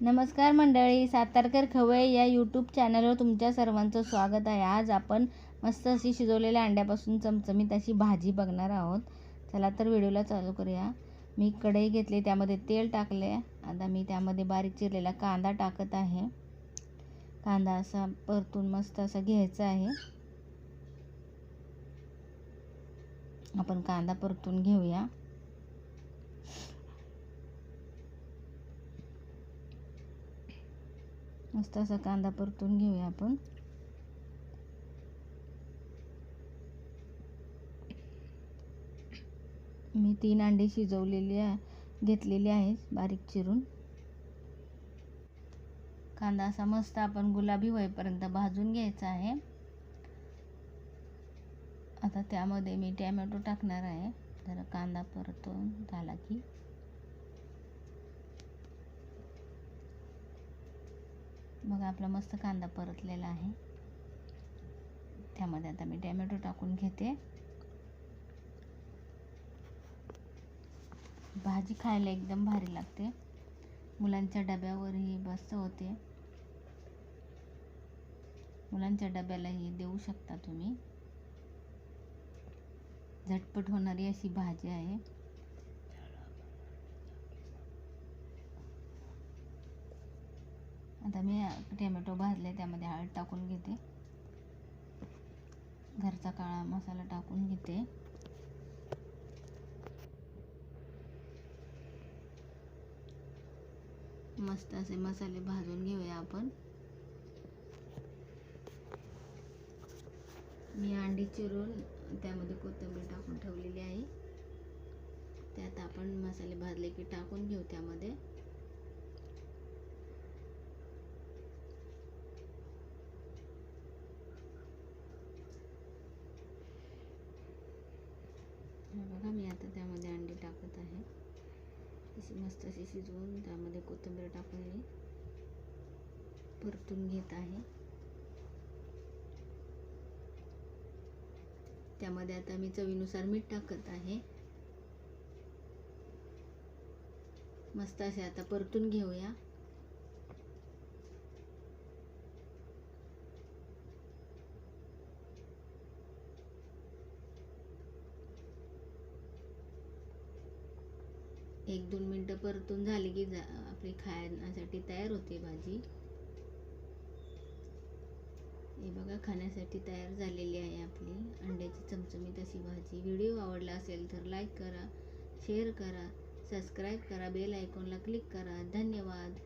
नमस्कार मंडळी सातारकर खवय या यूट्यूब चॅनलवर तुमच्या सर्वांचं स्वागत आहे. आज आपण मस्त अशी शिजवलेल्या अंड्यापासून चमचमीत अशी भाजी बघणार आहोत. चला तर व्हिडिओला चालू करूया. मी कढई घेतली त्यामध्ये तेल टाकले. आता मी त्यामध्ये बारीक चिरलेला कांदा टाकत आहे. कांदा असा परतून मस्त असा घ्यायचा आहे. आपण कांदा परतून घेऊया. मस्त असा कांदा परतून घेऊया आपण. मी तीन अंडे शिजवलेली आहे घेतलेली आहेत बारीक चिरून. कांदा असा मस्त आपण गुलाबी होईपर्यंत भाजून घ्यायचा आहे. आता त्यामध्ये मी टॅमॅटो टाकणार आहे. जरा कांदा परतून झाला की. मग आपला मस्त कांदा परतलेला आहे. त्यामध्ये आता मी टॅमॅटो टाकून घेते. भाजी खायला एकदम भारी लागते. मुलांच्या डब्यावरही मस्त होते. मुलांच्या डब्यालाही देऊ शकता तुम्ही. झटपट होणारी अशी भाजी आहे. आता मी टोमॅटो भाजले त्यामध्ये हळद टाकून घेते. घरचा काळा मसाला टाकून घेते. मस्त असे मसाले भाजून घेऊया आपण. मी अंडी चिरून त्यामध्ये कोथिंबीर टाकून ठेवलेली आहे. त्यात आपण मसाले भाजले की टाकून घेऊ त्यामध्ये बघा मी आता त्यामध्ये अंडी टाकत आहे. अशी मस्त अशी शिजवून त्यामध्ये कोथिंबीर टाकून मी परतून घेत आहे. त्यामध्ये आता मी चवीनुसार मीठ टाकत आहे. मस्त असे आता परतून घेऊया. एक दोन मिनटं परतून झाली की जा आपली खाण्यासाठी तयार होते भाजी. हे बघा खाण्यासाठी तयार झालेली आहे आपली अंड्याची चमचमीत अशी भाजी. व्हिडिओ आवडला असेल तर लाईक करा शेअर करा सबस्क्राईब करा बेल आयकॉनला क्लिक करा. धन्यवाद.